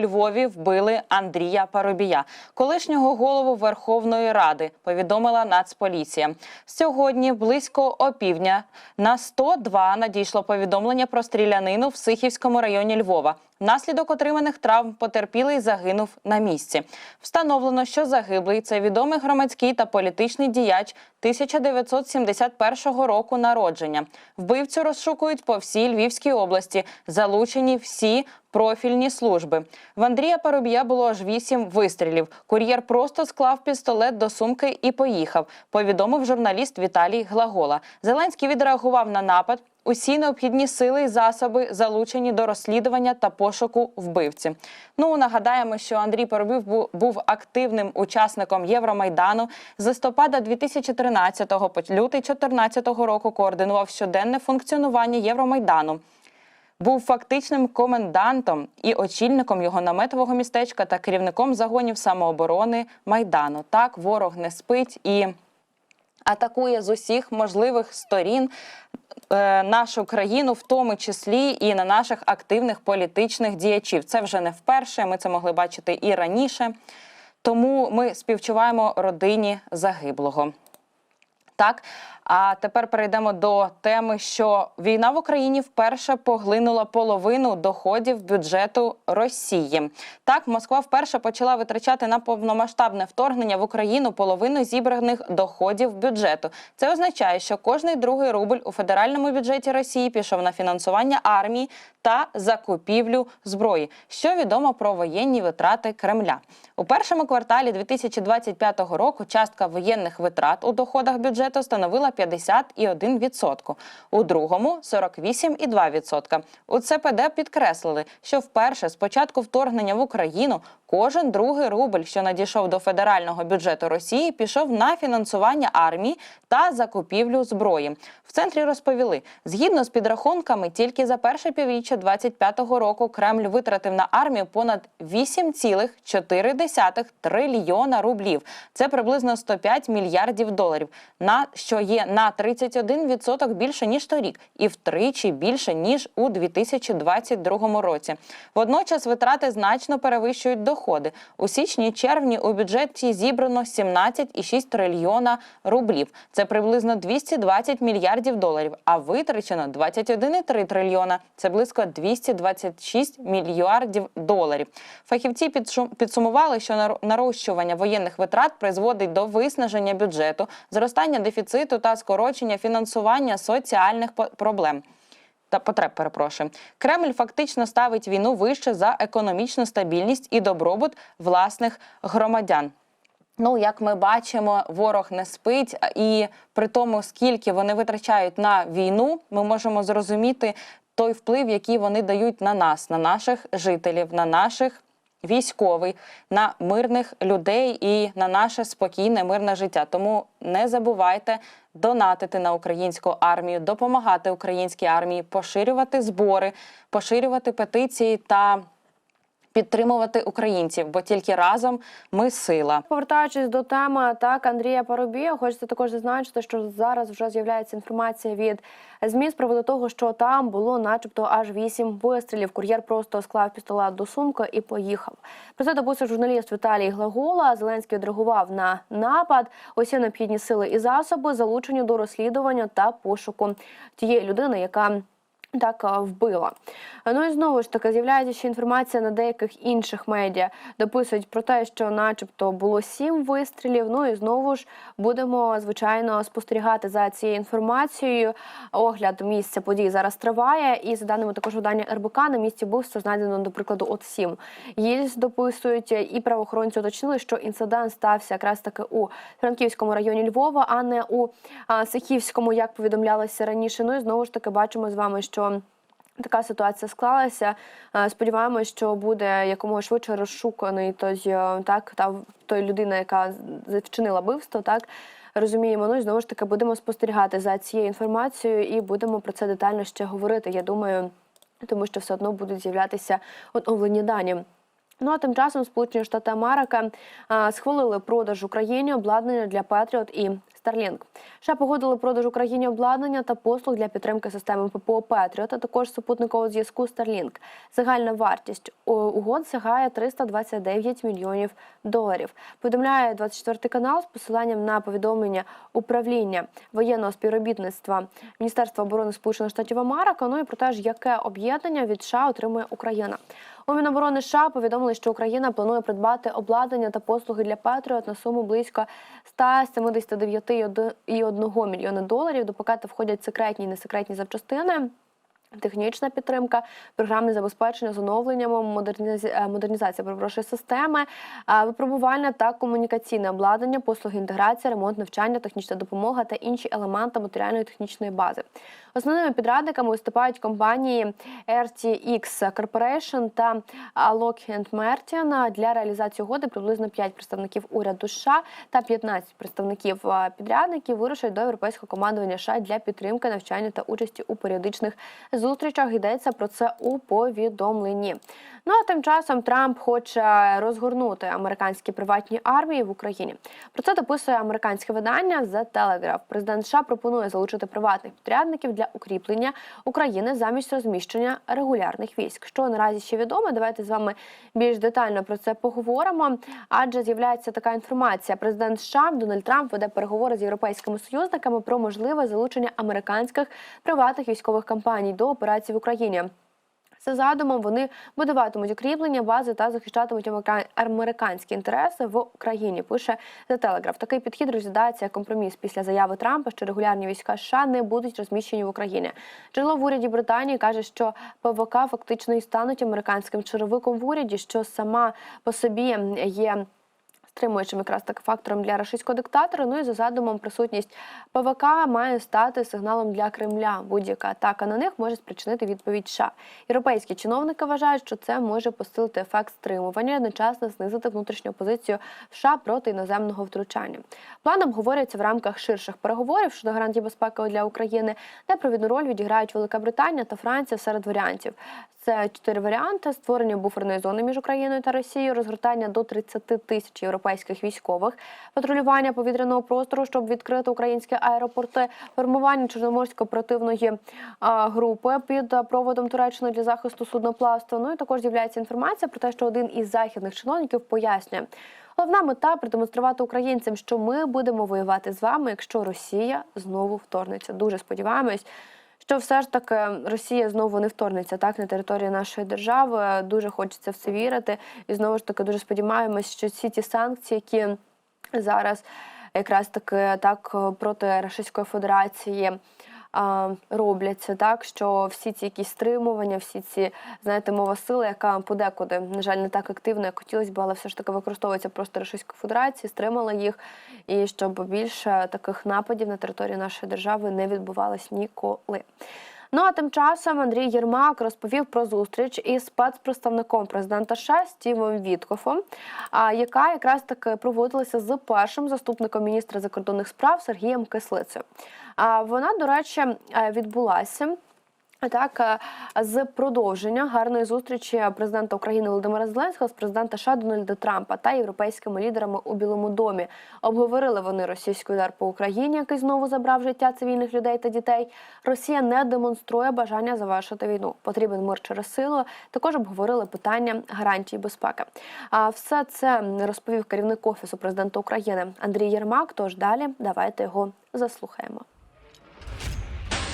Львові вбили Андрія Парубія, колишнього голову Верховної Ради. Повідомила Нацполіція. Сьогодні близько опівдня на 102 надійшло повідомлення про стрілянину в Сихівському районі Львова. Внаслідок отриманих травм потерпілий загинув на місці. Встановлено, що загиблий це відомий громадський та політичний діяч 1971 року народження. Вбивцю розшукують по всій Львівській області. Залучені всі профільні служби. В Андрія Парубія було аж вісім вистрілів. Кур'єр просто склав пістолет до сумки і поїхав. Повідомив журналіст Віталій Глагола. Зеленський відреагував на напад. Усі необхідні сили і засоби залучені до розслідування та пошуку вбивці. Ну нагадаємо, що Андрій Парубів бу- був активним учасником Євромайдану. З листопада 2013 по лютий 2014 року координував щоденне функціонування Євромайдану. Був фактичним комендантом і очільником його наметового містечка та керівником загонів самооборони Майдану. Так, ворог не спить і атакує з усіх можливих сторін е, нашу країну, в тому числі і на наших активних політичних діячів. Це вже не вперше. Ми це могли бачити і раніше. Тому ми співчуваємо родині загиблого. Так, а тепер перейдемо до теми, що війна в Україні вперше поглинула половину доходів бюджету Росії. Так, Москва вперше почала витрачати на повномасштабне вторгнення в Україну половину зібраних доходів бюджету. Це означає, що кожний другий рубль у федеральному бюджеті Росії пішов на фінансування армії та закупівлю зброї. Що відомо про воєнні витрати Кремля у першому кварталі 2025 року. Частка воєнних витрат у доходах бюджету становила 51,1%, у другому 48,2%. У ЦПД підкреслили, що вперше з початку вторгнення в Україну кожен другий рубль, що надійшов до федерального бюджету Росії, пішов на фінансування армії та закупівлю зброї. В центрі розповіли, згідно з підрахунками, тільки за перше півріччя 25-го року Кремль витратив на армію понад 8,4 трильйона рублів. Це приблизно 105 мільярдів доларів, на що є на 31% більше ніж торік, і втричі більше ніж у 2022 році. Водночас витрати значно перевищують доходи. У січні червні у бюджеті зібрано 17,6 трильйона рублів. Це приблизно 220 мільярдів доларів. А витрачено 21,3 трильйона. Це близько 226 мільярдів доларів. Фахівці підсумували, що нарощування воєнних витрат призводить до виснаження бюджету, зростання дефіциту та скорочення фінансування соціальних проблем. Та потреб, перепрошую. Кремль фактично ставить війну вище за економічну стабільність і добробут власних громадян. Ну, як ми бачимо, ворог не спить, і при тому, скільки вони витрачають на війну, ми можемо зрозуміти той вплив, який вони дають на нас, на наших жителів, на наших військових, на мирних людей і на наше спокійне мирне життя. Тому не забувайте донатити на українську армію, допомагати українській армії, поширювати збори, поширювати петиції та підтримувати українців, бо тільки разом ми сила. Повертаючись до теми атак Андрія Парубія, хочеться також зазначити, що зараз вже з'являється інформація від ЗМІ з приводу того, що там було, начебто, аж вісім вистрілів. Кур'єр просто склав пістолет до сумки і поїхав. Про це дописав журналіст Віталій Глагола. Зеленський відреагував на напад. Усі необхідні сили і засоби залучені до розслідування та пошуку тієї людини, яка так вбила. Ну і знову ж таки з'являється ще інформація на деяких інших медіа. Дописують про те, що, начебто, було сім вистрілів. Ну і знову ж будемо звичайно спостерігати за цією інформацією. Огляд місця подій зараз триває. І за даними також видання РБК, на місці вбивства знайдено, до прикладу, от сім. Єльс дописують, і правоохоронці уточнили, що інцидент стався якраз таки у Франківському районі Львова, а не у Сихівському, як повідомлялося раніше. Ну і знову ж таки бачимо з вами, що. Така ситуація склалася. Сподіваємося, Сподіваємось, що буде якомога швидше розшуканий той, е, так, та той людина, яка вчинила вбивство, так. Розуміємо, ну і знову ж таки будемо спостерігати за цією інформацією і будемо про це детально ще говорити. Я думаю, тому що все одно будуть з'являтися оновлені дані. Ну а тим часом Сполучені Штати Америки схвалили продаж Україні обладнання для Петріот і Starlink. Ще погодили продаж Україні обладнання та послуг для підтримки системи ППО Петріот, а також супутникового зв'язку Starlink. Загальна вартість угод сягає 329 мільйонів доларів. Повідомляє 24 канал з посиланням на повідомлення управління воєнного співробітництва Міністерства оборони Сполучених Штатів Америки. Ну і про те, ж, яке об'єднання від США отримує Україна. У Міноборони США повідомили, що Україна планує придбати обладнання та послуги для Петріот на суму близько 179,1 мільйона доларів. До пакету входять секретні і несекретні запчастини. Технічна підтримка, програмне забезпечення з оновленням, е, модернізація перепрошую, системи, е, випробувальне та комунікаційне обладнання, послуги інтеграція, ремонт, навчання, технічна допомога та інші елементи матеріальної технічної бази. Основними підрадниками виступають компанії RTX Corporation та Lockheed Martin. Для реалізації угоди приблизно 5 представників уряду США та 15 представників е, підрядників вирушать до європейського командування США для підтримки навчання та участі у періодичних зустрічах. Йдеться про це у повідомленні. Ну а тим часом Трамп хоче розгорнути американські приватні армії в Україні. Про це дописує американське видання The Telegraph. Президент США пропонує залучити приватних підрядників для укріплення України замість розміщення регулярних військ. Що наразі ще відомо, давайте з вами більш детально про це поговоримо. Адже з'являється така інформація. Президент США Дональд Трамп веде переговори з європейськими союзниками про можливе залучення американських приватних військових компаній до операцій в Україні. За задумом вони будуватимуть укріплення бази та захищатимуть америка- американські інтереси в Україні. Пише The Telegraph. Такий підхід розглядається як компроміс після заяви Трампа, що регулярні війська США не будуть розміщені в Україні. Джерело в уряді Британії каже, що ПВК фактично і стануть американським черевиком в уряді, що сама по собі є. Стримуючим якраз так фактором для рашистського диктатора. Ну і за задумом присутність ПВК має стати сигналом для Кремля. Будь-яка атака на них може спричинити відповідь США. Європейські чиновники вважають, що це може посилити ефект стримування, і одночасно знизити внутрішню позицію США проти іноземного втручання. План обговорюється в рамках ширших переговорів щодо гарантій безпеки для України, де провідну роль відіграють Велика Британія та Франція серед варіантів. Це чотири варіанти: створення буферної зони між Україною та Росією, розгортання до 30 тисяч європейських військових, патрулювання повітряного простору, щоб відкрити українські аеропорти, формування чорноморської оперативної групи під проводом Туреччини для захисту судноплавства. Ну і також з'являється інформація про те, що один із західних чиновників пояснює. Головна мета продемонструвати українцям, що ми будемо воювати з вами, якщо Росія знову вторгнеться. Дуже сподіваємось, що все ж таки Росія знову не вторгнеться так на територію нашої держави. Дуже хочеться в це вірити, і знову ж таки дуже сподіваємось, що всі ті санкції, які зараз якраз таки так проти Російської Федерації. Робляться так, що всі ці якісь стримування, всі ці знаєте, мова сили, яка подекуди, на жаль, не так активно, як хотілося б, але все ж таки використовується просто Російської Федерації, стримала їх, і щоб більше таких нападів на території нашої держави не відбувалось ніколи. Ну а тим часом Андрій Єрмак розповів про зустріч із спецпредставником президента США Стівом Віткофом, яка якраз таки проводилася з першим заступником міністра закордонних справ Сергієм Кислицею. Вона, до речі, е, відбулася. Так, е, з продовження гарної зустрічі президента України Володимира Зеленського з президента США Дональда Трампа та європейськими лідерами у Білому домі обговорили вони російський удар по Україні, який знову забрав життя цивільних людей та дітей. Росія не демонструє бажання завершити війну. Потрібен мир через силу. Також обговорили питання гарантій безпеки. А все це розповів керівник офісу президента України Андрій Єрмак. Тож далі давайте його заслухаємо.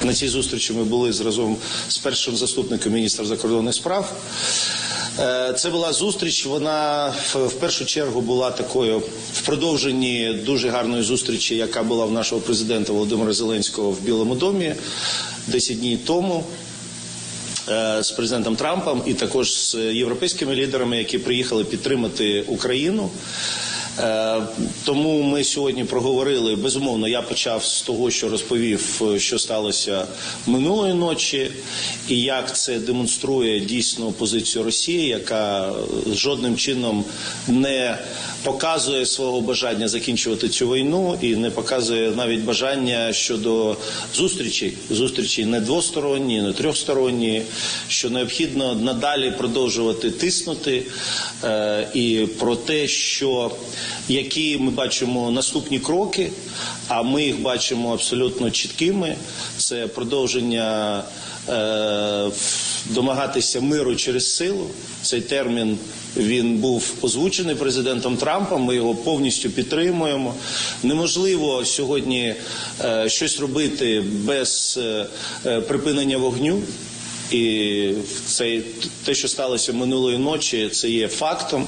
На цій зустрічі ми були зразом з першим заступником міністра закордонних справ. Е, Це була зустріч. Вона в в першу чергу була такою в продовженні дуже гарної зустрічі, яка була в нашого президента Володимира Зеленського в Білому домі 10 днів тому. е, З президентом Трампом і також з європейськими лідерами, які приїхали підтримати Україну. Е, Тому ми сьогодні проговорили. Безумовно, я почав з того, що розповів, е, що сталося минулої ночі, і як це демонструє дійсно позицію Росії, яка е, жодним чином не показує свого бажання закінчувати цю війну і не показує навіть бажання щодо зустрічей. Зустрічі не двосторонні, не трьохсторонні, що необхідно надалі продовжувати тиснути і про те, що які ми бачимо наступні кроки, а ми їх бачимо абсолютно чіткими. Це продовження е, домагатися миру через силу. Цей термін він був озвучений президентом Трампом. Ми його повністю підтримуємо. Неможливо сьогодні е, щось робити без е, е, припинення вогню. І це те, що сталося минулої ночі, це є фактом.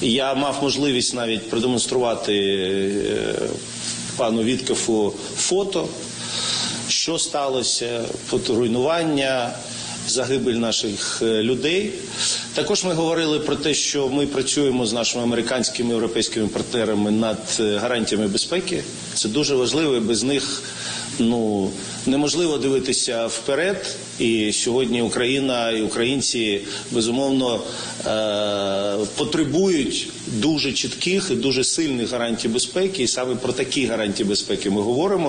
Я мав можливість навіть продемонструвати е, пану Віткафу фото, що сталося, руйнування, загибель наших е, людей. Також ми говорили про те, що ми працюємо з нашими американськими європейськими партнерами над е, гарантіями безпеки. Це дуже важливо. Без них ну неможливо дивитися вперед. І сьогодні Україна і українці безумовно е- потребують дуже чітких і дуже сильних гарантій безпеки. І саме про такі гарантії безпеки ми говоримо.